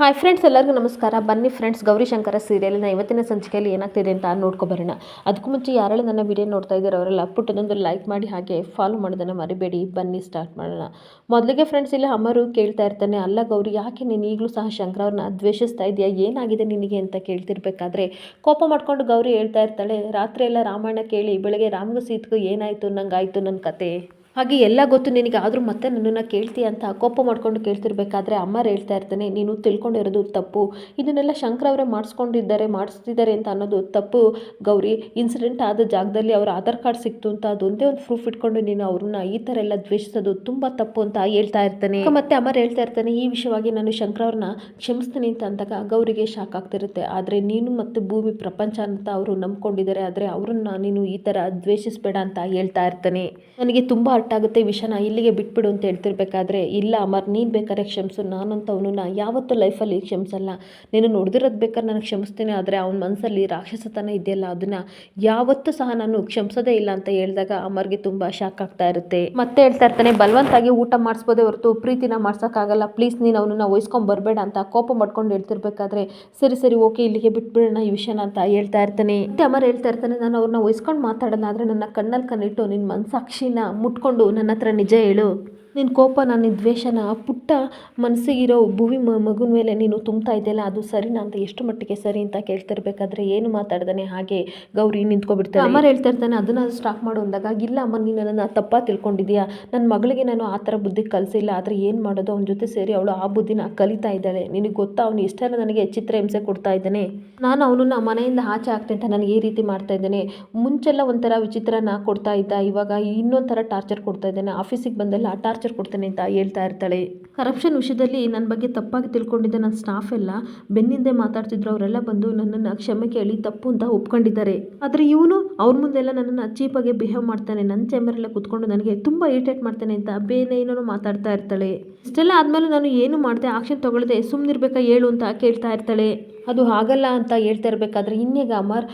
Hi friends ಎಲ್ಲರಿಗೂ ನಮಸ್ಕಾರ. ಬನ್ನಿ ಫ್ರೆಂಡ್ಸ್ ಗೌರಿಶಂಕರ ಸೀರಿಯಲ್ನ ಇವತ್ತಿನ ಸಂಚಿಕೆಯಲ್ಲಿ ಏನಾಗ್ತಿದೆ ಅಂತ ನೋಡ್ಕೊಬರೋಣ ಅದಕ್ಕೂ ಮುಂಚೆ ಯಾರೆಲ್ಲ ನನ್ನ ವಿಡಿಯೋ ನೋಡ್ತಾ ಇದ್ದಾರೆ ಅವರೆಲ್ಲ ಪುಟ್ಟದೊಂದು ಲೈಕ್ ಮಾಡಿ ಹಾಗೆ ಫಾಲೋ ಮಾಡೋದನ್ನು ಮರಿಬೇಡಿ. ಬನ್ನಿ ಸ್ಟಾರ್ಟ್ ಮಾಡೋಣ. ಮೊದಲಿಗೆ ಫ್ರೆಂಡ್ಸ್ ಇಲ್ಲಿ ಅಮರು ಕೇಳ್ತಾ ಇರ್ತಾನೆ, ಅಲ್ಲ ಗೌರಿ, ಯಾಕೆ ನೀನು ಈಗಲೂ ಸಹ ಶಂಕರ ಅವ್ರನ್ನ ದ್ವೇಷಿಸ್ತಾ ಇದೆಯಾ ಏನಾಗಿದೆ ನಿನಗೆ ಅಂತ ಕೇಳ್ತಿರ್ಬೇಕಾದ್ರೆ? ಕೋಪ ಮಾಡಿಕೊಂಡು ಗೌರಿ ಹೇಳ್ತಾ ಇರ್ತಾಳೆ, ರಾತ್ರಿ ಎಲ್ಲ ರಾಮಾಯಣ ಕೇಳಿ ಬೆಳಗ್ಗೆ ರಾಮಗೂ ಸೀತ್ಗೂ ಏನಾಯಿತು? ನಂಗೆ ಆಯಿತು ನನ್ನ ಕತೆ. ಹಾಗೆ ಎಲ್ಲ ಗೊತ್ತು ನಿನಗೆ ಆದರೂ ಮತ್ತೆ ನನ್ನನ್ನು ಕೇಳ್ತೀಯ ಅಂತ ಕೋಪ ಮಾಡ್ಕೊಂಡು ಕೇಳ್ತಿರ್ಬೇಕಾದ್ರೆ ಅಮ್ಮ ಹೇಳ್ತಾ ಇರ್ತಾನೆ, ನೀನು ತಿಳ್ಕೊಂಡಿರೋದು ತಪ್ಪು. ಇದನ್ನೆಲ್ಲ ಶಂಕರ್ ಅವರೇ ಮಾಡಿಸ್ಕೊಂಡಿದ್ದಾರೆ, ಮಾಡಿಸ್ತಿದ್ದಾರೆ ಅಂತ ಅನ್ನೋದು ತಪ್ಪು. ಗೌರಿ ಇನ್ಸಿಡೆಂಟ್ ಆದ ಜಾಗದಲ್ಲಿ ಅವ್ರ ಆಧಾರ್ ಕಾರ್ಡ್ ಸಿಕ್ತು ಅಂತ ಅದೊಂದೇ ಒಂದು ಪ್ರೂಫ್ ಇಟ್ಕೊಂಡು ನೀನು ಅವ್ರನ್ನ ಈ ಥರ ಎಲ್ಲ ದ್ವೇಷಿಸೋದು ತುಂಬ ತಪ್ಪು ಅಂತ ಹೇಳ್ತಾ ಇರ್ತಾನೆ. ಮತ್ತೆ ಅಮ್ಮರು ಹೇಳ್ತಾ ಇರ್ತಾನೆ, ಈ ವಿಷಯವಾಗಿ ನಾನು ಶಂಕರ್ ಅವ್ರನ್ನ ಕ್ಷಮಿಸ್ತೀನಿ ಅಂತ ಅಂದಾಗ ಗೌರಿಗೆ ಶಾಕ್ ಆಗ್ತಿರುತ್ತೆ. ಆದರೆ ನೀನು ಮತ್ತು ಭೂಮಿ ಪ್ರಪಂಚ ಅಂತ ಅವರು ನಂಬ್ಕೊಂಡಿದ್ದಾರೆ, ಆದರೆ ಅವ್ರನ್ನ ನೀನು ಈ ಥರ ದ್ವೇಷಿಸಬೇಡ ಅಂತ ಹೇಳ್ತಾ ಇರ್ತಾನೆ. ನನಗೆ ತುಂಬ ಅರ್ಥ ಆಗುತ್ತೆ ಇಲ್ಲಿಗೆ ಬಿಟ್ಬಿಡು ಅಂತ ಹೇಳ್ತಿರ್ಬೇಕಾದ್ರೆ, ಇಲ್ಲ ಅಮರ್, ನೀನು ಬೇಕಾದ್ರೆ ಕ್ಷಮಿಸು, ನಾನಂತ ನಾ ಯಾವತ್ತೂ ಲೈಫಲ್ಲಿ ಕ್ಷಮಿಸಲ್ಲ. ನೀನು ನೋಡ್ದಿರೋದು ಬೇಕಾದ್ರೆ ನಾನು ಕ್ಷಮಿಸ್ತೀನಿ, ಆದರೆ ಅವನ ಮನಸ್ಸಲ್ಲಿ ರಾಕ್ಷಸತನ ಇದೆಯಲ್ಲ, ಅದನ್ನು ಯಾವತ್ತೂ ಸಹ ನಾನು ಕ್ಷಮಿಸೋದೇ ಇಲ್ಲ ಅಂತ ಹೇಳಿದಾಗ ಅಮರ್ಗೆ ತುಂಬ ಶಾಕ್ ಆಗ್ತಾ ಇರುತ್ತೆ. ಮತ್ತೆ ಹೇಳ್ತಾ ಇರ್ತಾನೆ, ಬಲವಂತಾಗಿ ಊಟ ಮಾಡಿಸ್ಬೋದೇ ಹೊರತು, ಪ್ರೀತಿನ ಮಾಡ್ಸೋಕ್ಕಾಗಲ್ಲ ಪ್ಲೀಸ್ ನೀನು ಅವನನ್ನು ವಹಿಸ್ಕೊಂಡು ಬರಬೇಡ ಅಂತ ಕೋಪ ಮಾಡ್ಕೊಂಡು ಹೇಳ್ತಿರ್ಬೇಕಾದ್ರೆ, ಸರಿ ಸರಿ ಓಕೆ ಇಲ್ಲಿಗೆ ಬಿಟ್ಬಿಡೋಣ ಈ ವಿಷಯನ ಅಂತ ಹೇಳ್ತಾ ಇರ್ತಾನೆ. ಮತ್ತೆ ಅಮರ್ ಹೇಳ್ತಾ ಇರ್ತಾನೆ, ನಾನು ಅವ್ರನ್ನ ವಹಿಸ್ಕೊಂಡು ಮಾತಾಡಲ್ಲ, ಆದರೆ ನನ್ನ ಕಣ್ಣಲ್ಲಿ ಕಣ್ಣಿಟ್ಟು ನಿನ್ನ ಮನಸ್ಸಾಕ್ಷಿನ ಮುಟ್ಕೊಂಡು ನನ್ನ ಹತ್ರ ನಿಜ ಹೇಳು. ನಿನ್ನ ಕೋಪ ನನ್ನ ದ್ವೇಷನ ಪುಟ್ಟ ಮನಸ್ಸಿಗಿರೋ ಭೂವಿ ಮ ಮಗುನ ಮೇಲೆ ನೀನು ತುಂಬ್ತಾ ಇದೆಯಲ್ಲ ಅದು ಸರಿನಾ ಅಂತ ಎಷ್ಟು ಮಟ್ಟಿಗೆ ಸರಿ ಅಂತ ಕೇಳ್ತಿರ್ಬೇಕಾದ್ರೆ ಏನು ಮಾತಾಡ್ದಾನೆ? ಹಾಗೆ ಗೌರಿ ನಿಂತ್ಕೊಬಿಡ್ತಾನೆ ಅಮ್ಮ ಹೇಳ್ತಾ ಇರ್ತಾನೆ ಅದನ್ನು ಸ್ಟಾಪ್ ಮಾಡು ಅಂದಾಗ ಇಲ್ಲ ಅಮ್ಮ ನೀನು ನನ್ನ ತಪ್ಪ ತಿಳ್ಕೊಂಡಿದ್ಯಾ? ನನ್ನ ಮಗಳಿಗೆ ನಾನು ಆ ಥರ ಬುದ್ಧಿ ಕಲಿಸಿಲ್ಲ ಆದರೆ ಏನು ಮಾಡೋದು? ಅವನ ಜೊತೆ ಸೇರಿ ಅವಳು ಆ ಬುದ್ಧಿನ ಕಲಿತಾ ಇದ್ದಾಳೆ. ನಿನಗೆ ಗೊತ್ತಾ ಅವನು ಇಷ್ಟೆಲ್ಲ ನನಗೆ ಚಿತ್ರ ಹಿಂಸೆ ಕೊಡ್ತಾ ಇದ್ದಾನೆ. ನಾನು ಅವನನ್ನ ಮನೆಯಿಂದ ಆಚೆ ಅಂತ ನನಗೆ ಈ ರೀತಿ ಮಾಡ್ತಾ ಇದ್ದಾನೆ. ಮುಂಚೆಲ್ಲ ಒಂಥರ ವಿಚಿತ್ರನ ಕೊಡ್ತಾ ಇದ್ದ ಇವಾಗ ಇನ್ನೊಂಥರ ಟಾರ್ಚರ್ ಕೊಡ್ತಾ ಇದ್ದಾನೆ. ಆಫೀಸಿಗೆ ಬಂದೆಲ್ಲ ಟಾರ್ಚರ್ ಕೊಡ್ತಾನೆ ಅಂತ ಹೇಳ್ತಾ ಇರ್ತಾಳೆ. ಕರಪ್ಷನ್ ವಿಷಯದಲ್ಲಿ ನನ್ನ ಬಗ್ಗೆ ತಪ್ಪಾಗಿ ತಿಳ್ಕೊಂಡಿದ್ದ ನನ್ನ ಸ್ಟಾಫ್ ಎಲ್ಲ ಬೆನ್ನಿಂದೆ ಮಾತಾಡ್ತಿದ್ರು, ಅವರೆಲ್ಲ ಬಂದು ನನ್ನನ್ನು ಕ್ಷಮೆ ಕೇಳಿ ತಪ್ಪು ಅಂತ ಒಪ್ಕೊಂಡಿದ್ದಾರೆ. ಆದರೆ ಇವನು ಅವ್ರ ಮುಂದೆಲ್ಲ ನನ್ನನ್ನು ಚೀಪಾಗಿ ಬಿಹೇವ್ ಮಾಡ್ತಾನೆ ನನ್ನ ಚೇಂಬರೆಲ್ಲ ಕುತ್ಕೊಂಡು ನನಗೆ ತುಂಬ ಇರಿಟೇಟ್ ಮಾಡ್ತಾನೆ ಅಂತ ಬೇನೆ ಏನೋ ಮಾತಾಡ್ತಾ ಇರ್ತಾಳೆ. ಇಷ್ಟೆಲ್ಲ ಆದಮೇಲೆ ನಾನು ಏನು ಮಾಡಿದೆ ಆಕ್ಷನ್ ತೊಗೊಳ್ಳದೆ ಸುಮ್ಮನಿರ್ಬೇಕಾ ಹೇಳು ಅಂತ ಕೇಳ್ತಾ ಇರ್ತಾಳೆ. ಅದು ಆಗಲ್ಲ ಅಂತ ಹೇಳ್ತಾ ಇರಬೇಕಾದ್ರೆ ಇನ್ನೇಗ ಅಮರ್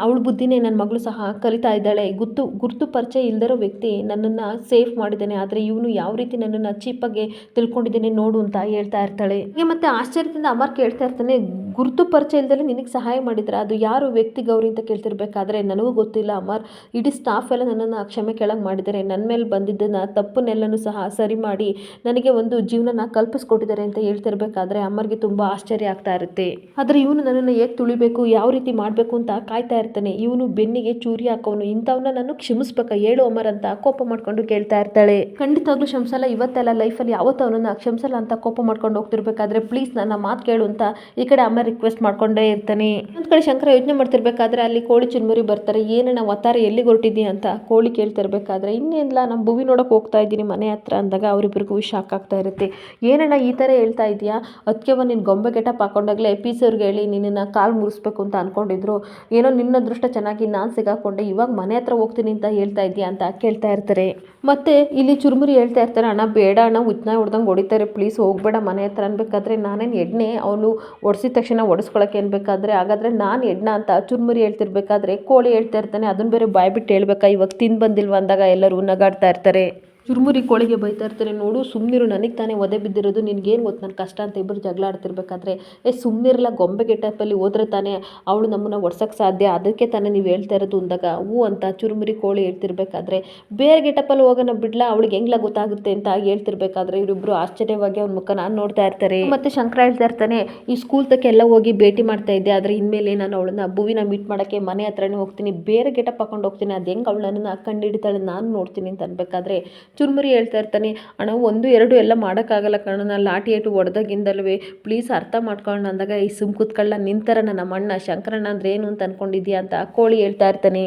ಅವಳ ಬುದ್ಧಿನೇ ನನ್ನ ಮಗಳು ಸಹ ಕಲಿತಾ ಇದ್ದಾಳೆ. ಗುರ್ತು ಗುರ್ತು ಪರಿಚಯ ಇಲ್ದಿರೋ ವ್ಯಕ್ತಿ ನನ್ನನ್ನು ಸೇಫ್ ಮಾಡಿದ್ದಾನೆ. ಆದರೆ ಇವನು ಯಾವ ರೀತಿ ನನ್ನನ್ನು ಚೀಪಾಗಿ ತಿಳ್ಕೊಂಡಿದ್ದೇನೆ ನೋಡು ಅಂತ ಹೇಳ್ತಾ ಇರ್ತಾಳೆ. ಹೀಗೆ ಮತ್ತೆ ಆಶ್ಚರ್ಯದಿಂದ ಅಮರ್ ಕೇಳ್ತಾ ಇರ್ತಾನೆ ಗುರುತು ಪರಿಚಯ ಇಲ್ದಲೆ ನಿನಗೆ ಸಹಾಯ ಮಾಡಿದ್ರೆ? ಅದು ಯಾರು ವ್ಯಕ್ತಿ ಗೌರಿ ಅಂತ ಕೇಳ್ತಿರ್ಬೇಕಾದ್ರೆ, ನನಗೂ ಗೊತ್ತಿಲ್ಲ ಅಮರ್ ಇಡೀ ಸ್ಟಾಫ್ ಎಲ್ಲ ನನ್ನನ್ನು ಕ್ಷಮೆ ಕೆಳಗೆ ಮಾಡಿದ್ದಾರೆ. ನನ್ನ ಮೇಲೆ ಬಂದಿದ್ದನ್ನು, ತಪ್ಪನ್ನೆಲ್ಲನೂ ಸಹ ಸರಿ ಮಾಡಿ ನನಗೆ ಒಂದು ಜೀವನನ ಕಲ್ಪಿಸ್ಕೊಟ್ಟಿದ್ದಾರೆ ಅಂತ ಹೇಳ್ತಿರ್ಬೇಕಾದ್ರೆ ಅಮ್ಮರಿಗೆ ತುಂಬ ಆಶ್ಚರ್ಯ ಆಗ್ತಾ ಇರುತ್ತೆ. ಆದರೆ ಇವನು ನನ್ನನ್ನು ಹೇಗೆ ತುಳಿಬೇಕು, ಯಾವ ರೀತಿ ಮಾಡಬೇಕು ಅಂತ ಕಾಯ್ತಾ ಇರ್ತಾನೆ. ಇವನು ಬೆನ್ನಿಗೆ ಚೂರಿ ಹಾಕೋನು ಇಂಥವನ್ನ ನಾನು ಕ್ಷಮಿಸ್ಬೇಕಾ, ಹೇಳು ಅಮರ್ ಅಂತ ಕೋಪ ಮಾಡ್ಕೊಂಡು ಕೇಳ್ತಾ ಇರ್ತಾಳೆ. ಖಂಡಿತವಾಗ್ಲೂ ಕ್ಷಮಿಸಲ್ಲ. ಇವತ್ತೆಲ್ಲ ಲೈಫಲ್ಲಿ ಯಾವತ್ತೂ ಅವನನ್ನು ಕ್ಷಮಿಸಲ್ಲ ಅಂತ ಕೋಪ ಮಾಡ್ಕೊಂಡು ಹೋಗ್ತಿರ್ಬೇಕಾದ್ರೆ ಪ್ಲೀಸ್ ನನ್ನ ಮಾತು ಕೇಳು ಅಂತ ಈ ಕಡೆ ಅಮ್ಮ ರಿಕ್ವೆಸ್ಟ್ ಮಾಡ್ಕೊಂಡೇ ಇರ್ತಾನೆ. ಒಂದು ಕಡೆ ಶಂಕರ ಯೋಚನೆ ಮಾಡ್ತಿರ್ಬೇಕಾದ್ರೆ ಅಲ್ಲಿ ಕೋಳಿ ಚುನ್ಮುರಿ ಬರ್ತಾರೆ. ಏನಣ್ಣ ಒತ್ತಾರೆ ಎಲ್ಲಿಗೆ ಹೊರಟಿದ್ದಿ ಅಂತ ಕೋಳಿ ಕೇಳ್ತಿರ್ಬೇಕಾದ್ರೆ ಇನ್ನೇನಿಲ್ಲ ನಮ್ಮ ಭೂವಿ ನೋಡೋಕೆ ಹೋಗ್ತಾ ಇದ್ದೀನಿ ಮನೆ ಹತ್ರ ಅಂದಾಗ ಅವರಿಬ್ಬರಿಗೂ ಶಾಕ್ ಆಗ್ತಾ ಇರುತ್ತೆ. ಏನಣ್ಣ ಈ ಥರ ಹೇಳ್ತಾ ಇದೆಯಾ ಅದಕ್ಕೆ ಒಂದು ನಿನ್ನ ಗೊಂಬೆ ಗೆಟಪ್ ಹಾಕೊಂಡಾಗಲೇ ಪೀಸವ್ರಿಗೆ ಹೇಳಿ ನಿನ್ನನ್ನು ಕಾಲು ಮುರಿಸ್ಬೇಕು ಅಂತ ಅಂದ್ಕೊಂಡಿದ್ರು ಏನೋ ನಿನ್ನ ಅದೃಷ್ಟ ಚೆನ್ನಾಗಿ ನಾನು ಸಿಗಾಕೊಂಡೆ, ಇವಾಗ ಮನೆ ಹತ್ರ ಹೋಗ್ತೀನಿ ಅಂತ ಹೇಳ್ತಾ ಇದೆಯಾ ಅಂತ ಕೇಳ್ತಾ ಇರ್ತಾರೆ. ಮತ್ತೆ ಇಲ್ಲಿ ಚುರುಮುರಿ ಹೇಳ್ತಾ ಇರ್ತಾರೆ, ಅಣ್ಣ ಬೇಡ ಅಣ್ಣ ಉತ್ನ ಹೊಡ್ದಂಗೆ ಹೊಡಿತಾರೆ, ಪ್ಲೀಸ್ ಹೋಗಬೇಡ ಮನೆ ಹತ್ರ ಅನ್ಬೇಕಾದ್ರೆ ನಾನೇನು ಎಣ್ಣೆ ಅವನು ಒಡಿಸಿದ ತಕ್ಷಣ ಒಡಿಸ್ಕೊಳಕ್ಕೆ ಬೇಕಾದರೆ, ಹಾಗಾದರೆ ನಾನು ಎಡ್ನ ಅಂತ ಚುರುಮುರಿ ಹೇಳ್ತಿರ್ಬೇಕಾದ್ರೆ, ಕೋಳಿ ಹೇಳ್ತಾ ಇರ್ತಾನೆ ಅದನ್ನ ಬೇರೆ ಬಾಯ್ಬಿಟ್ಟು ಹೇಳ್ಬೇಕಾ? ಇವಾಗ ತಿಂದು ಬಂದಿಲ್ವ ಅಂದಾಗ ಎಲ್ಲರೂ ನಗಾಡ್ತಾ ಇರ್ತಾರೆ. ಚುರುಮುರಿ ಕೋಳಿಗೆ ಬೈತಾ ಇರ್ತಾರೆ ನೋಡು ಸುಮ್ಮನಿರು ನನಗೆ ತಾನೇ ಒದೆ ಬಿದ್ದಿರೋದು, ನಿನಗೇನು ಗೊತ್ತು? ನನ್ನ ಕಷ್ಟ ಅಂತ ಇಬ್ಬರು ಜಗಳ ಆಡ್ತಿರ್ಬೇಕಾದ್ರೆ, ಏ ಸುಮ್ಮನಿರಲ್ಲ ಗೊಂಬೆಗೆ ಟೈಪಲ್ಲಿ ಹೋದ್ರೆ ತಾನೇ ಅವಳು ನಮ್ಮನ್ನು ಒಡ್ಸೋಕ್ಕೆ ಸಾಧ್ಯ? ಅದಕ್ಕೆ ತಾನೇ ನೀವು ಹೇಳ್ತಾ ಇರೋದು ಅಂದಾಗ, ಹೂ ಅಂತ ಚುರುಮುರಿ ಕೋಳಿ ಹೇಳ್ತಿರ್ಬೇಕಾದ್ರೆ, ಬೇರೆ ಗೆಟಪ್ಪಲ್ಲಿ ಹೋಗೋಣ ಬಿಡ್ಲ, ಅವಳಿಗೆ ಹೆಂಗ್ಲ ಗೊತ್ತಾಗುತ್ತೆ ಅಂತ ಹೇಳ್ತಿರ್ಬೇಕಾದ್ರೆ ಇವರಿಬ್ಬರು ಆಶ್ಚರ್ಯವಾಗಿ ಅವ್ನ ಮುಖ ನಾನು ನೋಡ್ತಾ ಇರ್ತಾರೆ. ಮತ್ತೆ ಶಂಕರ ಹೇಳ್ತಾ ಇರ್ತಾನೆ, ಈ ಸ್ಕೂಲ್ ತಕ್ಕ ಎಲ್ಲ ಹೋಗಿ ಭೇಟಿ ಮಾಡ್ತಾ ಇದ್ದೆ, ಆದರೆ ಇನ್ಮೇಲೆ ನಾನು ಅವಳನ್ನ ಭುವಿನ ಮೀಟ್ ಮಾಡೋಕ್ಕೆ ಮನೆ ಹತ್ರನೇ ಹೋಗ್ತೀನಿ, ಬೇರೆ ಗೆಟಪ್ ಹಾಕೊಂಡು ಹೋಗ್ತೀನಿ, ಅದು ಹೆಂಗೆ ಅವಳು ಕಂಡು ಹಿಡಿತಾಳೆ ನಾನು ನೋಡ್ತೀನಿ ಅಂತ ಅನ್ಬೇಕಾದ್ರೆ ಚುರುಮುರಿ ಹೇಳ್ತಾ ಇರ್ತಾನೆ, ಅಣ್ಣ, ಒಂದು, ಎರಡು ಎಲ್ಲ ಮಾಡೋಕ್ಕಾಗಲ್ಲ ಕಣ ನಾನು ಲಾಟಿ ಏಟು ಹೊಡೆದಾಗಿಂದಲ್ವೇ ಪ್ಲೀಸ್ ಅರ್ಥ ಮಾಡ್ಕೊಂಡು ಅಂದಾಗ ಈ ಸುಮ್ ಕೂತ್ಕೊಳ್ಳ, ನಿಂತರ ನನ್ನ ಅಣ್ಣ ಶಂಕರಣ್ಣ ಅಂದ್ರೆ ಏನು ಅಂತ ಅನ್ಕೊಂಡಿದ್ಯಾ? ಅಂತ ಕೋಳಿ ಹೇಳ್ತಾ ಇರ್ತಾನೆ.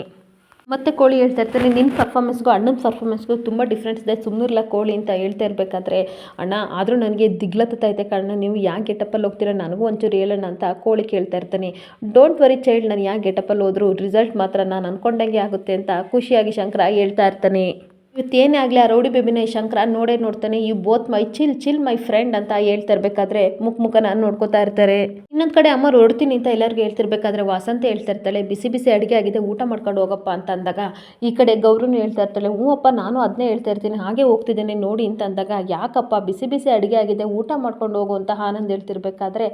ಮತ್ತೆ ಕೋಳಿ ಹೇಳ್ತಾ ಇರ್ತಾನೆ ನಿನ್ನ ಪರ್ಫಾರ್ಮೆನ್ಸ್ಗೂ ಅಣ್ಣನ ಪರ್ಫಾರ್ಮೆನ್ಸ್ಗೂ ತುಂಬ ಡಿಫ್ರೆನ್ಸ್ ಇದೆ ಸುಮ್ಮನಿರ್ಲ ಕೋಳಿ ಅಂತ ಹೇಳ್ತಾ ಇರಬೇಕಾದ್ರೆ. ಅಣ್ಣ, ಆದರೂ ನನಗೆ ದಿಗ್ಲತ್ತೈತೆ ಕಾರಣ ನೀವು ಯಾವ ಗೆಟಪ್ಪಲ್ಲಿ ಹೋಗ್ತೀರ, ನನಗೂ ಒಂಚೂರು ಹೇಳೋಣ ಅಂತ ಕೋಳಿ ಕೇಳ್ತಾ ಇರ್ತಾನೆ. ಡೋಂಟ್ ವರಿ ಚೈಲ್ಡ್ ನಾನು ಯಾವ ಗೆಟಪ್ಪಲ್ಲಿ ಹೋದರೂ ರಿಸಲ್ಟ್ ಮಾತ್ರ ನಾನು ಅಂದ್ಕೊಂಡಂಗೆ ಆಗುತ್ತೆ, ಅಂತ ಖುಷಿಯಾಗಿ ಶಂಕರ ಹೇಳ್ತಾ ಇರ್ತಾನೆ. ಇವತ್ತೇನೇ ಆಗಲಿ ಆ ರೌಡಿ ಬೇಬಿನ ಈ ಶಂಕರ ನೋಡೇ ನೋಡ್ತಾನೆ you both my chill chill my friend ಅಂತ ಹೇಳ್ತಾ ಇರ್ಬೇಕಾದ್ರೆ ಮುಖ ಮುಖನ ನೋಡ್ಕೋತಾ ಇರ್ತಾರೆ. ಇನ್ನೊಂದು ಕಡೆ ಅಮ್ಮ ರೊಡ್ತೀನಿ ಅಂತ ಎಲ್ಲರಿಗೂ ಹೇಳ್ತಿರ್ಬೇಕಾದ್ರೆ ವಾಸಂತ ಹೇಳ್ತಾ ಇರ್ತಾಳೆ, ಬಿಸಿ ಬಿಸಿ ಅಡುಗೆ ಆಗಿದೆ, ಊಟ ಮಾಡ್ಕೊಂಡು ಹೋಗಪ್ಪ ಅಂತ ಅಂದಾಗ ಈ ಕಡೆ ಗೌರವನು ಹೇಳ್ತಾ ಇರ್ತಾಳೆ, ಹ್ಞೂ ಅಪ್ಪ, ನಾನು ಅದನ್ನೇ ಹೇಳ್ತಾ ಇರ್ತೀನಿ, ಹಾಗೆ ಹೋಗ್ತಿದ್ದೇನೆ ನೋಡಿ ಅಂತ ಅಂದಾಗ, ಯಾಕಪ್ಪ, ಬಿಸಿ ಬಿಸಿ ಅಡುಗೆ ಆಗಿದೆ, ಊಟ ಮಾಡ್ಕೊಂಡು ಹೋಗು ಅಂತ ಆನಂದ್ ಹೇಳ್ತಿರ್ಬೇಕಾದ್ರೆ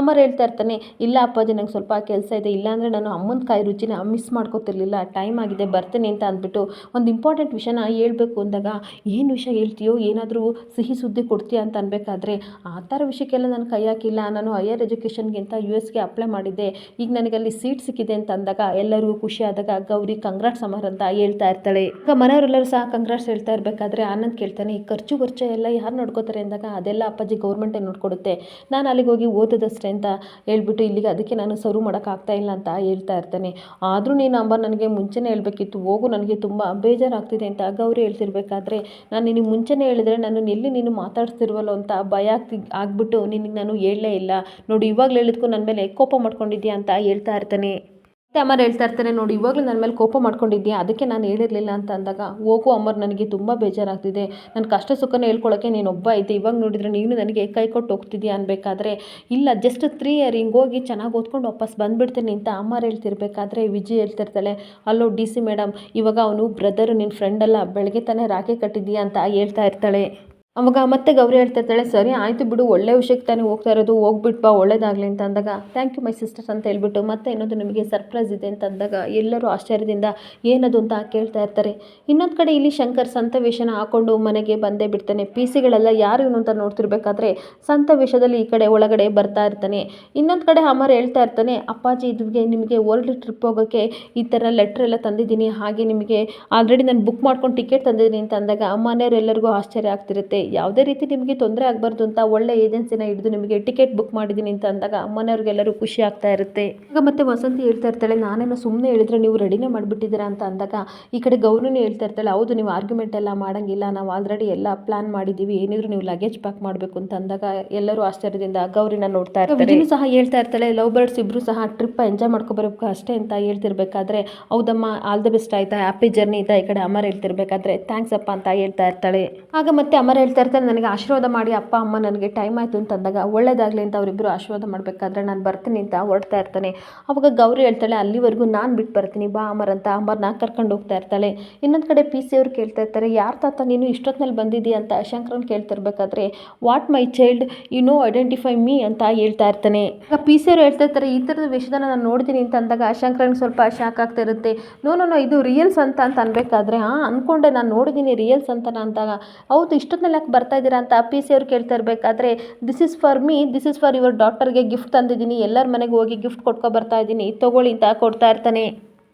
ಅಮ್ಮರು ಹೇಳ್ತಾ ಇರ್ತಾನೆ, ಇಲ್ಲ ಅಪ್ಪಾಜಿ, ನಂಗೆ ಸ್ವಲ್ಪ ಕೆಲಸ ಇದೆ ಇಲ್ಲಾಂದರೆ ನಾನು ಅಮ್ಮನ ಕಾಯಿ ರುಚಿನ ಮಿಸ್ ಮಾಡ್ಕೋತಿರ್ಲಿಲ್ಲ, ಟೈಮ್ ಆಗಿದೆ, ಬರ್ತೀನಿ ಅಂತ ಅಂದ್ಬಿಟ್ಟು ಒಂದು ಇಂಪಾರ್ಟೆಂಟ್ ವಿಷಯನ ಹೇಳ್ಬೇಕು ಅಂದಾಗ, ಏನು ವಿಷಯ ಹೇಳ್ತೀಯೋ, ಏನಾದರೂ ಸಿಹಿ ಸುದ್ದಿ ಕೊಡ್ತೀಯಾ ಅಂತ ಅನ್ಬೇಕಾದ್ರೆ, ಆ ಥರ ವಿಷಯಕ್ಕೆಲ್ಲ ನಾನು ಕೈ ಹಾಕಿಲ್ಲ. ನಾನು ಹೈಯರ್ ಎಜುಕೇಷನ್ಗಿಂತ ಯು ಎಸ್ಗೆ ಅಪ್ಲೈ ಮಾಡಿದ್ದೆ. ಈಗ ನನಗೆ ಅಲ್ಲಿ ಸೀಟ್ ಸಿಕ್ಕಿದೆ ಅಂತ ಅಂದಾಗ ಎಲ್ಲರಿಗೂ ಖುಷಿ ಆದಾಗ, ಗೌರಿ ಕಂಗ್ರಾಟ್ ಅಮರ್ ಅಂತ ಹೇಳ್ತಾ ಇರ್ತಾಳೆ. ಈಗ ಮನೆಯವರೆಲ್ಲರೂ ಸಹ ಕಂಗ್ರಾಟ್ಸ್ ಹೇಳ್ತಾ ಇರಬೇಕಾದ್ರೆ, ಆನಂದ್ ಕೇಳ್ತಾನೆ, ಈ ಖರ್ಚು ಖರ್ಚು ಎಲ್ಲ ಯಾರು ನೋಡ್ಕೋತಾರೆ? ಅಂದಾಗ, ಅದೆಲ್ಲ ಅಪ್ಪಾಜಿ ಗೌರ್ಮೆಂಟೇ ನೋಡ್ಕೊಡುತ್ತೆ. ನಾನು ಅಲ್ಲಿಗೆ ಹೋಗಿ ಓದೋದಷ್ಟೇ ಅಂತ ಹೇಳ್ಬಿಟ್ಟು, ಇಲ್ಲಿಗೆ ಅದಕ್ಕೆ ನಾನು ಸರ್ವ್ ಮಾಡೋಕ್ಕಾಗ್ತಾ ಇಲ್ಲ ಅಂತ ಹೇಳ್ತಾ ಇರ್ತಾನೆ. ಆದರೂ ನೀನು ಅಂಬ ನನಗೆ ಮುಂಚೆನೇ ಹೇಳಬೇಕಿತ್ತು. ಹೋಗು, ನನಗೆ ತುಂಬ ಬೇಜಾರಾಗ್ತಿದೆ ಅಂತ ಗೌರಿ ಹೇಳ್ತಿರ್ಬೇಕಾದ್ರೆ, ನಾನು ನಿನಗೆ ಮುಂಚೆನೇ ಹೇಳಿದ್ರೆ ನಾನು ಎಲ್ಲಿ ನೀನು ಮಾತಾಡ್ತಿರ್ವಲ್ಲೋ ಅಂತ ಭಯ ಆಗ್ತಿ, ಆಗ್ಬಿಟ್ಟು ನಿನಗೆ ನಾನು ಹೇಳಲೇ ಇಲ್ಲ. ನೋಡು, ಇವಾಗಲೇ ಹೇಳಿದ್ಕೂ ನನ್ನ ಮೇಲೆ ಕೋಪ ಮಾಡ್ಕೊಂಡಿದ್ಯಾ ಅಂತ ಹೇಳ್ತಾ ಇರ್ತಾನೆ. ಅಮರ್ ಹೇಳ್ತಾ ಇರ್ತಾರೆ, ನೋಡಿ, ಇವಾಗಲೂ ನನ್ನ ಮೇಲೆ ಕೋಪ ಮಾಡ್ಕೊಂಡಿದ್ಯಾ? ಅದಕ್ಕೆ ನಾನು ಹೇಳಿರಲಿಲ್ಲ ಅಂತ ಅಂದಾಗ, ಹೋಗು ಅಮರ್ ನನಗೆ ತುಂಬ ಬೇಜಾರಾಗ್ತಿದೆ. ನನ್ನ ಕಷ್ಟ ಸುಖನ ಹೇಳ್ಕೊಳ್ಳೋಕ್ಕೆ ನೀನು ಒಬ್ಬ ಐತೆ ಇವಾಗ ನೋಡಿದರೆ ನೀನು ನನಗೆ ಕೈ ಕೊಟ್ಟು ಹೋಗ್ತಿದ್ಯಾ ಅನ್ಬೇಕಾದ್ರೆ, ಇಲ್ಲ ಜಸ್ಟ್ ತ್ರೀ ಇಯರ್ ಹಿಂಗೆ ಹೋಗಿ ಚೆನ್ನಾಗಿ ಓದ್ಕೊಂಡು ವಾಪಸ್ ಬಂದುಬಿಡ್ತೀನಿ ಅಂತ ಅಮ್ಮ ಹೇಳ್ತಿರ್ಬೇಕಾದ್ರೆ ವಿಜಯ್ ಹೇಳ್ತಿರ್ತಾಳೆ. ಅಲ್ಲೋ, ಡಿ ಸಿ ಮೇಡಮ್ ಇವಾಗ ಅವನು ಬ್ರದರು ನಿನ್ನ ಫ್ರೆಂಡ್ ಅಲ್ಲ, ಬೆಳಗ್ಗೆ ತಾನೇ ರಾಖಿ ಕಟ್ಟಿದ್ದೀಯಾ? ಅಂತ ಹೇಳ್ತಾ ಇರ್ತಾಳೆ. ಅವಾಗ ಮತ್ತೆ ಗೌರಿ ಹೇಳ್ತಾ ಇರ್ತಾಳೆ ಸರಿ, ಆಯಿತು ಬಿಡು, ಒಳ್ಳೆ ವಿಷಯಕ್ಕೆ ತಾನೇ ಹೋಗ್ತಾ ಇರೋದು ಹೋಗ್ಬಿಟ್ಟು ಬಾ, ಒಳ್ಳೇದಾಗಲಿ ಅಂತ ಅಂದಾಗ ಥ್ಯಾಂಕ್ ಯು ಮೈ ಸಿಸ್ಟರ್ಸ್ ಅಂತ ಹೇಳ್ಬಿಟ್ಟು ಮತ್ತೆ ಇನ್ನೊಂದು ನಿಮಗೆ ಸರ್ಪ್ರೈಸ್ ಇದೆ ಅಂತ ಅಂದಾಗ, ಎಲ್ಲರೂ ಆಶ್ಚರ್ಯದಿಂದ, ಏನದು ಅಂತ ಕೇಳ್ತಾ ಇರ್ತಾರೆ. ಇನ್ನೊಂದು ಕಡೆ ಇಲ್ಲಿ ಶಂಕರ್ ಸಂತ ವೇಷನ ಹಾಕೊಂಡು ಮನೆಗೆ ಬಂದೇ ಬಿಡ್ತಾನೆ. ಪಿ ಸಿಗಳೆಲ್ಲ ಯಾರು ಇವನು ಅಂತ ನೋಡ್ತಿರ್ಬೇಕಾದ್ರೆ, ಸಂತ ವೇಷದಲ್ಲಿ ಈ ಕಡೆ ಒಳಗಡೆ ಬರ್ತಾ ಇರ್ತಾನೆ. ಇನ್ನೊಂದು ಕಡೆ ಅಮರ್ ಹೇಳ್ತಾ ಇರ್ತಾನೆ, ಅಪ್ಪಾಜಿ, ಇದ್ಗೆ ನಿಮಗೆ ವರ್ಲ್ಡ್ ಟ್ರಿಪ್ ಹೋಗೋಕ್ಕೆ ಈ ಥರ ಲೆಟ್ರ್ ಎಲ್ಲ ತಂದಿದ್ದೀನಿ, ಹಾಗೆ ನಿಮಗೆ ಆಲ್ರೆಡಿ ನಾನು ಬುಕ್ ಮಾಡ್ಕೊಂಡು ಟಿಕೆಟ್ ತಂದಿದ್ದೀನಿ ಅಂತ ಅಂದಾಗ, ಮನೆಯವರೆಲ್ಲರಿಗೂ ಆಶ್ಚರ್ಯ ಆಗ್ತಿರುತ್ತೆ. ಯಾವುದೇ ರೀತಿ ನಿಮಗೆ ತೊಂದರೆ ಆಗಬಾರ್ದು ಅಂತ ಒಳ್ಳೆ ಏಜೆನ್ಸಿನ ಹಿಡಿದು ನಿಮಗೆ ಟಿಕೆಟ್ ಬುಕ್ ಮಾಡಿದ್ದೀನಿ ಅಂತ ಅಂದಾಗ ಮನೆಯವ್ರಿಗೆಲ್ಲರೂ ಖುಷಿ ಆಗ್ತಾ ಇರುತ್ತೆ. ಈಗ ಮತ್ತೆ ವಸಂತಿ ಹೇಳ್ತಾ ಇರ್ತಾಳೆ ನಾನೇನೋ ಸುಮ್ಮನೆ ಹೇಳಿದ್ರೆ ನೀವು ರೆಡಿನೇ ಮಾಡಿಬಿಟ್ಟಿದ್ದೀರಾ ಅಂತ ಅಂದಾಗ ಈ ಕಡೆ ಗೌರಿನೇ ಹೇಳ್ತಾ ಇರ್ತಾಳೆ ಹೌದು ನೀವು ಆರ್ಗ್ಯುಮೆಂಟ್ ಎಲ್ಲ ಮಾಡಂಗಿಲ್ಲ ನಾವು ಆಲ್ರೆಡಿ ಎಲ್ಲ ಪ್ಲಾನ್ ಮಾಡಿದ್ದೀವಿ ಏನಿದ್ರು ನೀವು ಲಗೇಜ್ ಪ್ಯಾಕ್ ಮಾಡಬೇಕು ಅಂತ ಅಂದಾಗ ಎಲ್ಲರೂ ಆಶ್ಚರ್ಯದಿಂದ ಗೌರಿನ ನೋಡ್ತಾ ಇರ್ತಾರೆ. ಸಹ ಹೇಳ್ತಾ ಇರ್ತಾಳೆ ಲವ್ ಬರ್ಡ್ಸ್ ಇಬ್ಬರು ಸಹ ಟ್ರಿಪ್ ಎಂಜಾಯ್ ಮಾಡ್ಕೊಬರಬೇಕು ಅಷ್ಟೇ ಅಂತ ಹೇಳ್ತಿರ್ಬೇಕಾದ್ರೆ ಹೌದಮ್ಮ ಆಲ್ ದ ಬೆಸ್ಟ್ ಆಯ್ತಾ ಹ್ಯಾಪಿ ಜರ್ನಿ ಅಂತ ಈ ಕಡೆ ಅಮರ್ ಹೇಳ್ತಿರ್ಬೇಕಾದ್ರೆ ಥ್ಯಾಂಕ್ಸ್ ಅಪ್ಪ ಅಂತ ಹೇಳ್ತಾ ಇರ್ತಾಳೆ. ಆಗ ಮತ್ತೆ ಅಮರ್ ಹೇಳ್ತಾ ಇರ್ತಾರೆ, ನನಗೆ ಆಶೀರ್ವಾದ ಮಾಡಿ ಅಪ್ಪ, ಅಮ್ಮ ನನಗೆ ಟೈಮ್ ಆಯಿತು ಅಂತ ಅಂದಾಗ ಒಳ್ಳೇದಾಗಲಿ ಅಂತ ಅವರಿಬ್ಬರು ಆಶೀರ್ವಾದ ಮಾಡಬೇಕಾದ್ರೆ ನಾನು ಬರ್ತೀನಿ ಅಂತ ಹೊರಡ್ತಾ ಇರ್ತಾನೆ. ಅವಾಗ ಗೌರಿ ಹೇಳ್ತಾಳೆ, ಅಲ್ಲಿವರೆಗೂ ನಾನು ಬಿಟ್ಟು ಬರ್ತೀನಿ, ಬಾ ಅಮರ್ ಅಂತ. ಅಮರ್ನ ಕರ್ಕೊಂಡು ಹೋಗ್ತಾ ಇರ್ತಾಳೆ. ಇನ್ನೊಂದು ಕಡೆ ಪಿ ಸಿ ಅವ್ರು ಕೇಳ್ತಾ ಇರ್ತಾರೆ, ಯಾರ ತಾತ, ನೀನು ಇಷ್ಟೊತ್ತಿನಲ್ಲಿ ಬಂದಿದ್ದೀಯ ಅಂತ ಶಂಕರನ್ ಕೇಳ್ತಿರ್ಬೇಕಾದ್ರೆ what my child you know identify me ಅಂತ ಹೇಳ್ತಾ ಇರ್ತಾನೆ. ಪಿ ಸಿ ಅವರು ಹೇಳ್ತಾ ಇರ್ತಾರೆ, ಈ ಥರದ ವಿಷಯನ ನಾನು ನೋಡ್ತೀನಿ ಅಂತ ಅಂದಾಗ ಶಂಕರನ್ ಸ್ವಲ್ಪ ಶಾಕ್ ಆಗ್ತಾ ಇರುತ್ತೆ. ನೋ ನೋ ಇದು ರಿಯಲ್ಸ್ ಅಂತ ಅಂತ ಅನ್ಬೇಕಾದ್ರೆ, ಹಾಂ ಅಂದ್ಕೊಂಡೆ ನಾನು ನೋಡಿದ್ದೀನಿ ರಿಯಲ್ಸ್ ಅಂತ ಅಂದಾಗ, ಹೌದು ಇಷ್ಟೊತ್ತಿನಲ್ಲಿ ಯಾಕೆ ಬರ್ತಾ ಇದ್ದೀರಾ ಅಂತ ಪಿ ಸಿ ಅವ್ರು ಕೇಳ್ತಾ ಇರಬೇಕಾದ್ರೆ this is for me this is for your ಡಾಕ್ಟರ್ಗೆ gift ತಂದಿದ್ದೀನಿ. ಎಲ್ಲರ ಮನೆಗೆ ಹೋಗಿ ಗಿಫ್ಟ್ ಕೊಟ್ಕೊ ಬರ್ತಾ ಇದ್ದೀನಿ. ತೊಗೊಳ್ಳಿ ಅಂತ ಕೊಡ್ತಾ ಇರ್ತಾನೆ.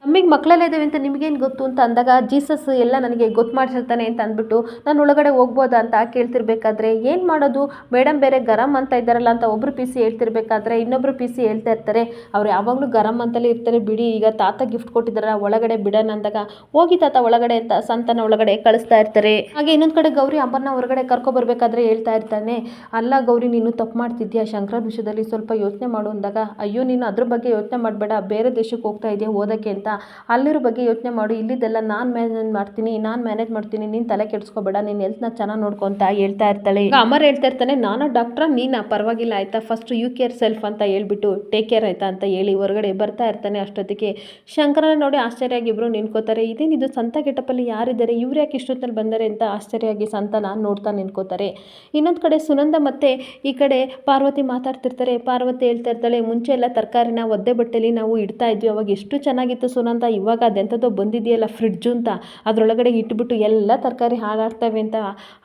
ನಮಗೆ ಮಕ್ಕಳೆಲ್ಲ ಇದ್ದಾವೆ ಅಂತ ನಿಮಗೇನು ಗೊತ್ತು ಅಂತ ಅಂದಾಗ ಜೀಸಸ್ ಎಲ್ಲ ನನಗೆ ಗೊತ್ತು ಮಾಡಿಸಿರ್ತಾನೆ ಅಂತ ಅಂದ್ಬಿಟ್ಟು ನಾನು ಒಳಗಡೆ ಹೋಗ್ಬೋದಾ ಅಂತ ಕೇಳ್ತಿರ್ಬೇಕಾದ್ರೆ ಏನು ಮಾಡೋದು? ಮೇಡಮ್ ಬೇರೆ ಗರಂ ಅಂತ ಇದ್ದಾರಲ್ಲ ಅಂತ ಒಬ್ಬರು ಪಿ ಸಿ ಹೇಳ್ತಿರ್ಬೇಕಾದ್ರೆ ಇನ್ನೊಬ್ಬರು ಪಿ ಸಿ ಹೇಳ್ತಾ ಇರ್ತಾರೆ. ಅವ್ರು ಯಾವಾಗಲೂ ಗರಂ ಅಂತಲೇ ಇರ್ತಾರೆ. ಬಿಡಿ, ಈಗ ತಾತ ಗಿಫ್ಟ್ ಕೊಟ್ಟಿದ್ದಾರೆ ಒಳಗಡೆ ಬಿಡೋಣ ಅಂದಾಗ ಹೋಗಿ ತಾತ ಒಳಗಡೆ ಅಂತ ಸಂತನ ಒಳಗಡೆ ಕಳಿಸ್ತಾ ಇರ್ತಾರೆ. ಹಾಗೆ ಇನ್ನೊಂದು ಕಡೆ ಗೌರಿ ಅಮ್ಮನ ಹೊರಗಡೆ ಕರ್ಕೊಬರ್ಬೇಕಾದ್ರೆ ಹೇಳ್ತಾ ಇರ್ತಾನೆ. ಅಲ್ಲ ಗೌರಿ, ನೀನು ತಪ್ಪು ಮಾಡ್ತಿದ್ಯಾ? ಶಂಕರ ವಿಷಯದಲ್ಲಿ ಸ್ವಲ್ಪ ಯೋಚನೆ ಮಾಡು ಅಂದಾಗ, ಅಯ್ಯೋ, ನೀನು ಅದ್ರ ಬಗ್ಗೆ ಯೋಚನೆ ಮಾಡಬೇಡ. ಬೇರೆ ದೇಶಕ್ಕೆ ಹೋಗ್ತಾ ಇದೆಯಾ? ಓದೋಕ್ಕೆ ಅಂತ ಅಲ್ಲಿರೋ ಬಗ್ಗೆ ಯೋಚನೆ ಮಾಡು, ಇಲ್ಲಿದ್ದೆಲ್ಲ ನಾನು ಮ್ಯಾನೇಜ್ ಮಾಡ್ತೀನಿ, ನಾನು ಮ್ಯಾನೇಜ್ ಮಾಡ್ತೀನಿ, ನೀನು ತಲೆ ಕೆಡಿಸ್ಕೋಬೇಡ, ನೀನು ಹೆಲ್ತ್ನ ಚೆನ್ನಾಗಿ ನೋಡ್ಕೊಂತ ಹೇಳ್ತಾ ಇರ್ತಾಳೆ. ಈಗ ಅಮರ್ ಹೇಳ್ತಾ ಇರ್ತಾನೆ, ನಾನು ಡಾಕ್ಟ್ರ ನೀನು? ಪರವಾಗಿಲ್ಲ, ಆಯ್ತಾ? ಫಸ್ಟ್ ಯು ಕೇರ್ ಸೆಲ್ಫ್ ಅಂತ ಹೇಳ್ಬಿಟ್ಟು ಟೇಕ್ ಕೇರ್ ಆಯ್ತಾ? ಅಂತ ಹೇಳಿ ಹೊರಗಡೆ ಬರ್ತಾ ಇರ್ತಾನೆ ಅಷ್ಟೊತ್ತಿಗೆ. ಶಂಕರನ ನೋಡಿ ಆಶ್ಚರ್ಯವಾಗಿ ಇಬ್ರು ನಿಂತ್ಕೋತಾರೆ ಇದೇನಿದು ಸಂತ ಗೆಟಪಲ್ಲಿ ಯಾರಿದ್ದಾರೆ? ಇವ್ರು ಯಾಕೆ ಇಷ್ಟೊತ್ತಲ್ಲಿ ಬಂದರೆ ಅಂತ ಆಶ್ಚರ್ಯವಾಗಿ ಸಂತನ ನೋಡ್ತಾ ನಿಂತ್ಕೋತಾರೆ. ಇನ್ನೊಂದು ಕಡೆ ಸುನಂದ ಮತ್ತೆ ಈ ಕಡೆ ಪಾರ್ವತಿ ಮಾತಾಡ್ತಿರ್ತಾರೆ. ಪಾರ್ವತಿ ಹೇಳ್ತಾ ಇರ್ತಾಳೆ, ಮುಂಚೆ ಎಲ್ಲ ತರಕಾರಿನ ಒದ್ದೆ ಬಟ್ಟೆಲಿ ನಾವು ಇಡ್ತಾ ಇದ್ವಿ, ಅವಾಗ ಎಷ್ಟು ಚೆನ್ನಾಗಿತ್ತು ಇವಾಗ ಅದೆಂಥದ್ದೋ ಬಂದಿದೆಯಲ್ಲ ಫ್ರಿಡ್ಜು ಅಂತ. ಅದರೊಳಗಡೆ ಇಟ್ಬಿಟ್ಟು ಎಲ್ಲ ತರಕಾರಿ ಹಾಳಾಗ್ತವೆ ಅಂತ,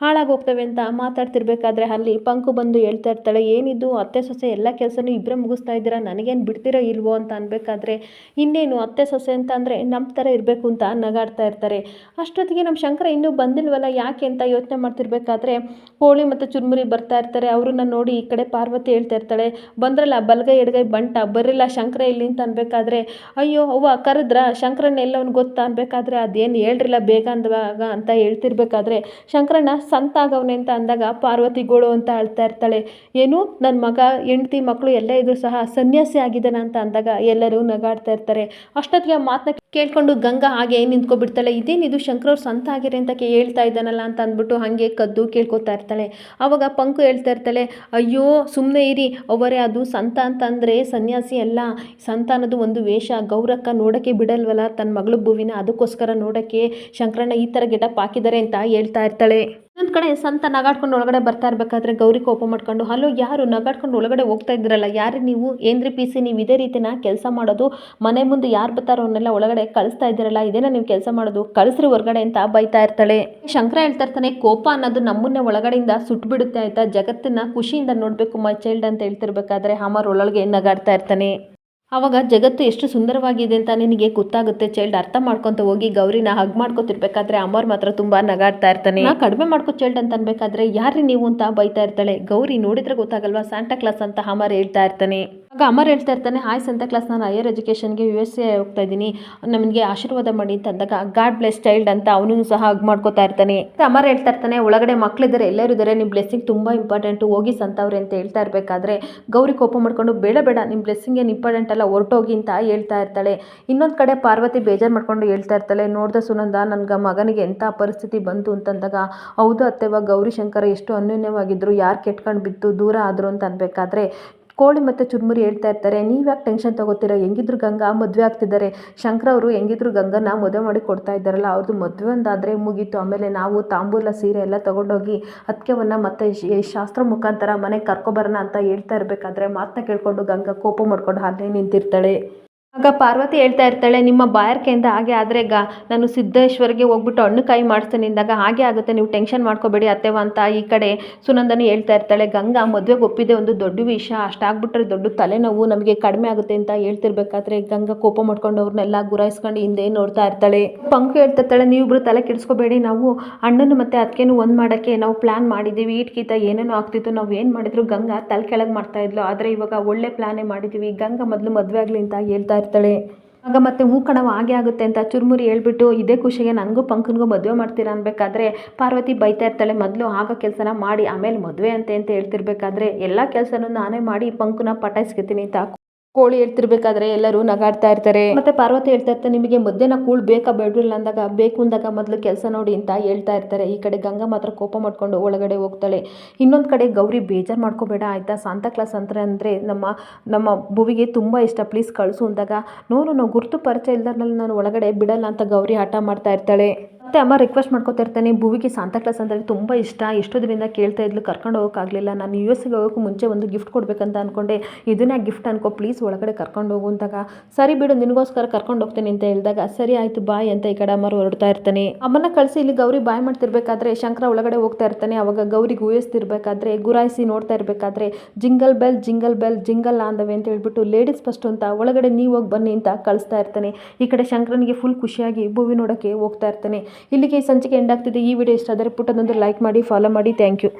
ಹಾಳಾಗೋಗ್ತವೆ ಅಂತ ಮಾತಾಡ್ತಿರ್ಬೇಕಾದ್ರೆ ಅಲ್ಲಿ ಪಂಕು ಬಂದು ಹೇಳ್ತಾ ಇರ್ತಾಳೆ, ಏನಿದು? ಅತ್ತೆ ಸೊಸೆ ಎಲ್ಲ ಕೆಲಸನೂ ಇಬ್ಬರೇ ಮುಗಿಸ್ತಾ ಇದ್ದೀರಾ? ನನಗೇನು ಬಿಡ್ತೀರೋ ಇಲ್ವೋ ಅಂತ ಅನ್ಬೇಕಾದ್ರೆ, ಇನ್ನೇನು ಅತ್ತೆ ಸೊಸೆ ಅಂತ ಅಂದರೆ ನಮ್ಮ ಥರ ಇರಬೇಕು ಅಂತ ನಗಾಡ್ತಾ ಇರ್ತಾರೆ. ಅಷ್ಟೊತ್ತಿಗೆ ನಮ್ಮ ಶಂಕರ ಇನ್ನೂ ಬಂದಿಲ್ವಲ್ಲ, ಯಾಕೆ ಅಂತ ಯೋಚನೆ ಮಾಡ್ತಿರ್ಬೇಕಾದ್ರೆ, ಕೋಳಿ ಮತ್ತು ಚುರುಮುರಿ ಬರ್ತಾ ಇರ್ತಾರೆ. ಅವ್ರನ್ನ ನೋಡಿ ಈ ಕಡೆ ಪಾರ್ವತಿ ಹೇಳ್ತಾ ಇರ್ತಾಳೆ, ಬಂದ್ರಲ್ಲ, ಬಲಗೈ ಎಡಗೈ ಬಂಟ ಬರಲ್ಲ ಶಂಕರ ಇಲ್ಲಿ ಅಂತ ಅನ್ಬೇಕಾದ್ರೆ, ಅಯ್ಯೋ, ಅವ್ವ, ಕರೆದು ಕರೆದ್ರ ಶಂಕರಣ್ಣ ಎಲ್ಲವನು ಗೊತ್ತಾ ಅನ್ಬೇಕಾದ್ರೆ ಅದೇನು ಹೇಳ್ರಿಲ್ಲ, ಬೇಗ ಅಂದಾಗ ಅಂತ ಹೇಳ್ತಿರ್ಬೇಕಾದ್ರೆ ಶಂಕರಣ್ಣ ಸಂತ ಆಗವನೆ ಅಂತ ಅಂದಾಗ ಪಾರ್ವತಿ ಗೋಳು ಅಂತ ಅಳ್ತಾ ಇರ್ತಾಳೆ. ಏನು? ನನ್ನ ಮಗ, ಹೆಂಡತಿ ಮಕ್ಕಳು ಎಲ್ಲ ಇದ್ರು ಸಹ ಸನ್ಯಾಸಿ ಆಗಿದ್ದಾನ ಅಂತ ಅಂದಾಗ ಎಲ್ಲರೂ ನಗಾಡ್ತಾ ಇರ್ತಾರೆ. ಅಷ್ಟೊತ್ತಿಗೆ ಆ ಮಾತನ್ನ ಕೇಳ್ಕೊಂಡು ಗಂಗಾ ಹಾಗೆ ನಿಂತ್ಕೊಬಿಡ್ತಾಳೆ. ಇದೇನಿದು ಶಂಕರವ್ರು ಸಂತ ಆಗಿರಿ ಅಂತ ಹೇಳ್ತಾ ಇದ್ದಾನಲ್ಲ ಅಂತ ಅಂದ್ಬಿಟ್ಟು ಹಂಗೆ ಕದ್ದು ಕೇಳ್ಕೊತಾ ಇರ್ತಾಳೆ. ಆವಾಗ ಪಂಕು ಹೇಳ್ತಾ ಇರ್ತಾಳೆ, ಅಯ್ಯೋ ಸುಮ್ಮನೆ ಇರಿ. ಅವರೇ ಅದು ಸಂತ ಅಂತಂದರೆ ಸನ್ಯಾಸಿ ಅಲ್ಲ. ಸಂತ ಅನ್ನೋದು ಒಂದು ವೇಷ. ಗೌರಕ್ಕ ನೋಡೋಕ್ಕೆ ಬಿಡಲ್ವಲ್ಲ? ತನ್ನ ಮಗಳು ಭೂವಿನ ಅದಕ್ಕೋಸ್ಕರ ನೋಡೋಕ್ಕೆ ಶಂಕರಣ್ಣ ಈ ಥರ ಗೆಟಪ್ ಹಾಕಿದ್ದಾರೆ ಅಂತ ಹೇಳ್ತಾ ಇರ್ತಾಳೆ. ಇನ್ನೊಂದು ಕಡೆ ಸಂತ ನಗಾಡ್ಕೊಂಡು ಒಳಗಡೆ ಬರ್ತಾ ಇರಬೇಕಾದ್ರೆ ಗೌರಿ ಕೋಪ ಮಾಡ್ಕೊಂಡು, ಹಲೋ, ಯಾರು ನಗಾಡ್ಕೊಂಡು ಒಳಗಡೆ ಹೋಗ್ತಾ ಇದ್ರಲ್ಲ ಯಾರು ನೀವು? ಏನ್ರಿ ಪಿ ಸಿ? ನೀವು ಇದೇ ರೀತಿನ ಕೆಲಸ ಮಾಡೋದು? ಮನೆ ಮುಂದೆ ಯಾರು ಬರ್ತಾರೋ ಅವನ್ನೆಲ್ಲ ಒಳಗಡೆ ಕಳಿಸ್ತಾ ಇದ್ದೀರಲ್ಲ? ಇದೇನ ನೀವು ಕೆಲಸ ಮಾಡೋದು? ಕಳಿಸ್ರಿ ಹೊರಗಡೆ ಅಂತ ಬೈತಾ ಇರ್ತಾಳೆ. ಶಂಕರ ಹೇಳ್ತಾ ಇರ್ತಾನೆ, ಕೋಪ ಅನ್ನೋದು ನಮ್ಮನ್ನೇ ಒಳಗಡೆಯಿಂದ ಸುಟ್ಬಿಡುತ್ತೆ ಆಯ್ತಾ? ಜಗತ್ತನ್ನ ಖುಷಿಯಿಂದ ನೋಡಬೇಕು, ಮೈ ಚೈಲ್ಡ್ ಅಂತ ಹೇಳ್ತಿರ್ಬೇಕಾದ್ರೆ ಅಮರ್ ಒಳಗೆ ನಗಾಡ್ತಾ ಇರ್ತಾನೆ. ಆವಾಗ ಜಗತ್ತು ಎಷ್ಟು ಸುಂದರವಾಗಿದೆ ಅಂತ ನಿನಗೆ ಗೊತ್ತಾಗುತ್ತೆ ಚೈಲ್ಡ್ ಅರ್ಥ ಮಾಡ್ಕೊಂತ ಹೋಗಿ, ಗೌರಿನ ಹಗ್ ಮಾಡ್ಕೊತಿರ್ಬೇಕಾದ್ರೆ ಅಮರ್ ಮಾತ್ರ ತುಂಬಾ ನಗಾಡ್ತಾ ಇರ್ತಾನೆ. ನಾ ಕಡಿಮೆ ಮಾಡ್ಕೊ ಚೈಲ್ಡ್ ಅಂತ ಅನ್ಬೇಕಾದ್ರೆ ಯಾರ್ರಿ ನೀವು ಅಂತ ಬೈತಾ ಇರ್ತಾಳೆ. ಗೌರಿ ನೋಡಿದ್ರೆ ಗೊತ್ತಾಗಲ್ವಾ ಸ್ಯಾಂಟಾ ಕ್ಲಾಸ್ ಅಂತ ಅಮರ್ ಹೇಳ್ತಾ ಇರ್ತಾನೆ. ಆಗ ಅಮರ್ ಹೇಳ್ತಾ ಇರ್ತಾನೆ, ಹಾಯ್ ಸಂತ ಕ್ಲಾಸ್, ನಾನು ಹೈಯರ್ ಎಜುಕೇಷನ್ಗೆ ಯು ಎಸ್ ಎ ಹೋಗ್ತಾ ಇದ್ದೀನಿ. ನಮಗೆ ಆಶೀರ್ವಾದ ಮಾಡಿ ಅಂತ ಅಂದಾಗ ಗಾಡ್ ಬ್ಲೆಸ್ ಚೈಲ್ಡ್ ಅಂತ ಅವನು ಸಹ ಹಗ್ ಮಾಡ್ಕೋತಾ ಇರ್ತಾನೆ. ಅಮರ್ ಹೇಳ್ತಾ ಇರ್ತಾನೆ, ಒಳಗಡೆ ಮಕ್ಕಳಿದ್ದಾರೆ ಎಲ್ಲರೂ ಇದ್ದಾರೆ ನಿಮ್ಮ ಬ್ಲೆಸ್ಸಿಂಗ್ ತುಂಬ ಇಂಪಾರ್ಟೆಂಟು ಹೋಗಿ ಸಂತವ್ರೆ ಅಂತ ಹೇಳ್ತಾ ಇರಬೇಕಾದ್ರೆ ಗೌರಿ ಕೋಪ ಮಾಡ್ಕೊಂಡು, ಬೇಡ ಬೇಡ ನಿಮ್ಮ ಬ್ಲೆಸ್ಸಿಂಗ್ ಏನು ಇಂಪಾರ್ಟೆಂಟ್ ಅಲ್ಲ, ಹೊರಟೋಗಿ ಅಂತ ಹೇಳ್ತಾ ಇರ್ತಾಳೆ. ಇನ್ನೊಂದು ಕಡೆ ಪಾರ್ವತಿ ಬೇಜಾರು ಮಾಡ್ಕೊಂಡು ಹೇಳ್ತಾ ಇರ್ತಾಳೆ, ನೋಡ್ದ ಸುನಂದ, ನನ್ಗೆ ಮಗನಿಗೆ ಎಂಥ ಪರಿಸ್ಥಿತಿ ಬಂತು ಅಂತಂದಾಗ, ಹೌದು ಅತ್ತೆವ ಗೌರಿ ಶಂಕರ ಎಷ್ಟು ಅನ್ಯೋನ್ಯವಾಗಿದ್ದರು ಯಾರು ಕೆಟ್ಕೊಂಡು ಬಿತ್ತು, ದೂರ ಆದರು ಅಂತ ಅನ್ಬೇಕಾದ್ರೆ ಕೋಳಿ ಮತ್ತು ಚುರುಮುರಿ ಹೇಳ್ತಾ ಇರ್ತಾರೆ. ನೀವು ಯಾಕೆ ಟೆನ್ಷನ್ ತೊಗೋತೀರ? ಹೆಂಗಿದ್ರು ಗಂಗಾ, ಮದುವೆ ಆಗ್ತಿದ್ದಾರೆ. ಶಂಕರ ಅವರು ಹೆಂಗಿದ್ರು ಗಂಗನ ಮದುವೆ ಮಾಡಿ ಕೊಡ್ತಾ ಇದ್ದಾರಲ್ಲ ಅವ್ರದ್ದು ಮದುವೆ ಒಂದಾದರೆ ಮುಗೀತು. ಆಮೇಲೆ ನಾವು ತಾಂಬೂಲ ಸೀರೆ ಎಲ್ಲ ತೊಗೊಂಡೋಗಿ ಅದಕ್ಕೆವನ್ನ ಮತ್ತೆ ಶಾಸ್ತ್ರ ಮುಖಾಂತರ ಮನೆಗೆ ಕರ್ಕೊಬರೋಣ ಅಂತ ಹೇಳ್ತಾ ಇರಬೇಕಾದ್ರೆ ಮಾತನ್ನ ಕೇಳಿಕೊಂಡು ಗಂಗಾ ಕೋಪ ಮಾಡ್ಕೊಂಡು ಹಾಗೆ ನಿಂತಿರ್ತಾಳೆ. ಆಗ ಪಾರ್ವತಿ ಹೇಳ್ತಾ ಇರ್ತಾಳೆ, ನಿಮ್ಮ ಬಾಯಾರಿಕೆಯಿಂದ ಹಾಗೆ ಆದರೆ ಗ, ನಾನು ಸಿದ್ದೇಶ್ವರಿಗೆ ಹೋಗ್ಬಿಟ್ಟು ಹಣ್ಣು ಕಾಯಿ ಮಾಡಿಸ್ತೇನೆ. ಅಂದಾಗ ಹಾಗೆ ಆಗುತ್ತೆ, ನೀವು ಟೆನ್ಷನ್ ಮಾಡ್ಕೋಬೇಡಿ ಅತ್ತೆವ ಅಂತ ಈ ಕಡೆ ಸುನಂದನಿ ಹೇಳ್ತಾ ಇರ್ತಾಳೆ. ಗಂಗಾ, ಮದುವೆಗೆ ಒಪ್ಪಿದೆ ಒಂದು ದೊಡ್ಡ ವಿಷಯ ಅಷ್ಟಾಗ್ಬಿಟ್ರೆ ದೊಡ್ಡ ತಲೆನೋವು ನಮಗೆ ಕಡಿಮೆ ಆಗುತ್ತೆ ಅಂತ ಹೇಳ್ತಿರ್ಬೇಕಾದ್ರೆ ಗಂಗಾ ಕೋಪ ಮಾಡ್ಕೊಂಡು ಅವ್ರನ್ನೆಲ್ಲ ಗುರಾಯಿಸ್ಕೊಂಡು ಹಿಂದೆ ನೋಡ್ತಾ ಇರ್ತಾಳೆ. ಪಂಕು ಹೇಳ್ತಾ ಇರ್ತಾಳೆ, ನೀವಿಬ್ರು ತಲೆ ಕೆಡಿಸ್ಕೋಬೇಡಿ, ನಾವು ಅಣ್ಣನ ಮತ್ತೆ ಅದಕ್ಕೇನು ಒಂದು ಮಾಡೋಕ್ಕೆ ನಾವು ಪ್ಲ್ಯಾನ್ ಮಾಡಿದ್ದೀವಿ ಈಟ್ಕಿತ ಏನೇನೋ ಆಗ್ತಿತ್ತು, ನಾವು ಏನು ಮಾಡಿದ್ರು ಗಂಗಾ ತಲೆ ಕೆಳಗೆ ಮಾಡ್ತಾ ಇದ್ಲು. ಆದರೆ ಇವಾಗ ಒಳ್ಳೆ ಪ್ಲ್ಯಾನೇ ಮಾಡಿದ್ದೀವಿ ಗಂಗಾ ಮೊದಲು ಮದುವೆ ಆಗಲಿ ಅಂತ ಹೇಳ್ತಾ ಇರ್ತಾಳೆ. ಆಗ ಮತ್ತೆ ಹೂ ಹಾಗೆ ಆಗುತ್ತೆ ಅಂತ ಚುರುಮುರಿ ಹೇಳ್ಬಿಟ್ಟು ಇದೇ ಖುಷಿಗೆ ನನಗೂ ಪಂಕನ್ಗೂ ಮದುವೆ ಮಾಡ್ತೀರಾ ಅನ್ಬೇಕಾದ್ರೆ ಪಾರ್ವತಿ ಬೈತಾ ಇರ್ತಾಳೆ, ಮೊದಲು ಆಗೋ ಕೆಲಸನ ಮಾಡಿ, ಆಮೇಲೆ ಮದುವೆ ಅಂತೆ, ಅಂತ ಹೇಳ್ತಿರ್ಬೇಕಾದ್ರೆ ಎಲ್ಲ ಕೆಲಸನೂ ನಾನೇ ಮಾಡಿ ಪಂಕನ ಪಟಾಯಿಸ್ಕೊತೀನಿ ಅಂತ ಕೋಳಿ ಹೇಳ್ತಿರ್ಬೇಕಾದ್ರೆ ಎಲ್ಲರೂ ನಗಾಡ್ತಾ ಇರ್ತಾರೆ. ಮತ್ತೆ ಪಾರ್ವತಿ ಹೇಳ್ತಾ ಇರ್ತಾರೆ ನಿಮಗೆ ಮಧ್ಯಾಹ್ನ ಕೂಳ್ ಬೇಕಾ? ಬೇಡ್ರಿಲ್ಲ ಅಂದಾಗ ಬೇಕು ಅಂದಾಗ ಮೊದಲು ಕೆಲಸ ನೋಡಿ ಅಂತ ಹೇಳ್ತಾ ಇರ್ತಾರೆ. ಈ ಕಡೆ ಗಂಗಾ ಮಾತ್ರ ಕೋಪ ಮಾಡ್ಕೊಂಡು ಒಳಗಡೆ ಹೋಗ್ತಾಳೆ. ಇನ್ನೊಂದು ಕಡೆ ಗೌರಿ ಬೇಜಾರು ಮಾಡ್ಕೋಬೇಡ, ಆಯಿತಾ? ಸಾಂತಾ ಕ್ಲಾಸ್ ಅಂತ ಅಂದರೆ ನಮ್ಮ ನಮ್ಮ ಭುವಿಗೆ ತುಂಬ ಇಷ್ಟ. ಪ್ಲೀಸ್ ಕಳಿಸು ಅಂದಾಗ ನೋನು ನಾವು ಗುರುತು ಪರಿಚಯ ಇಲ್ದಾರ್ನಲ್ಲಿ ನಾನು ಒಳಗಡೆ ಬಿಡಲ್ಲ ಅಂತ ಗೌರಿ ಹಠ ಮಾಡ್ತಾ ಇರ್ತಾಳೆ. ಮತ್ತೆ ಅಮ್ಮ ರಿಕ್ವೆಸ್ಟ್ ಮಾಡ್ಕೊತಾ ಇರ್ತಾನೆ, ಭುವಿಗೆ ಸಾಂತಾ ಕ್ಲಾಸ್ ಅಂದರೆ ತುಂಬ ಇಷ್ಟ ಎಷ್ಟೋದ್ರಿಂದ ಕೇಳ್ತಾ ಇದ್ಲು, ಕರ್ಕೊಂಡು ಹೋಗೋಕ್ಕಾಗಲಿಲ್ಲ ನಾನು ಯು ಎಸ್ಗೆ ಹೋಗೋಕ್ಕೂ ಮುಂಚೆ ಒಂದು ಗಿಫ್ಟ್ ಕೊಡಬೇಕಂತ ಅಂದ್ಕೊಂಡೆ ಇದನ್ನೇ ಗಿಫ್ಟ್ ಅನ್ಕೋ ಪ್ಲೀಸ್ ಒಳಗಡೆ ಕರ್ಕೊಂಡು ಹೋಗು ಅಂದಾಗ, ಸರಿ ಬಿಡು, ನಿನಗೋಸ್ಕರ ಕರ್ಕೊಂಡು ಹೋಗ್ತೇನೆ ಅಂತ ಹೇಳಿದಾಗ, ಸರಿ ಆಯಿತು ಬಾಯ್ ಅಂತ ಈ ಕಡೆ ಅಮ್ಮರು ಹೊರಡ್ತಾ ಇರ್ತಾನೆ. ಅಮ್ಮನ ಕಳಿಸಿ ಇಲ್ಲಿ ಗೌರಿ ಬಾಯ್ ಮಾಡ್ತಿರ್ಬೇಕಾದ್ರೆ, ಶಂಕರ ಒಳಗಡೆ ಹೋಗ್ತಾ ಇರ್ತಾನೆ, ಅವಾಗ ಗೌರಿಗೆ ಊಹಿಸ್ತಿರ್ಬೇಕಾದ್ರೆ ಗುರಾಯಿಸಿ ನೋಡ್ತಾ ಇರಬೇಕಾದ್ರೆ, jingle bell jingle bell, jingle ಅಂದವೆ ಅಂತ ಹೇಳ್ಬಿಟ್ಟು ಲೇಡೀಸ್ ಫಸ್ಟ್ ಅಂತ ಒಳಗಡೆ ನೀವು ಹೋಗಿ ಬನ್ನಿ ಅಂತ ಕಳಿಸ್ತಾ ಇರ್ತಾನೆ. ಈ ಕಡೆ ಶಂಕರನಿಗೆ ಫುಲ್ ಖುಷಿಯಾಗಿ ಭೂವಿ ನೋಡೋಕ್ಕೆ ಹೋಗ್ತಾ ಇರ್ತಾನೆ. ಇಲ್ಲಿಗೆ ಸಂಚಿಕೆ ಎಂಡ್ ಆಗ್ತಿದೆ. ಈ ವಿಡಿಯೋ ಇಷ್ಟ ಆದರೆ ಪುಟ್ಟದೊಂದು ಲೈಕ್ ಮಾಡಿ ಫಾಲೋ ಮಾಡಿ. Thank you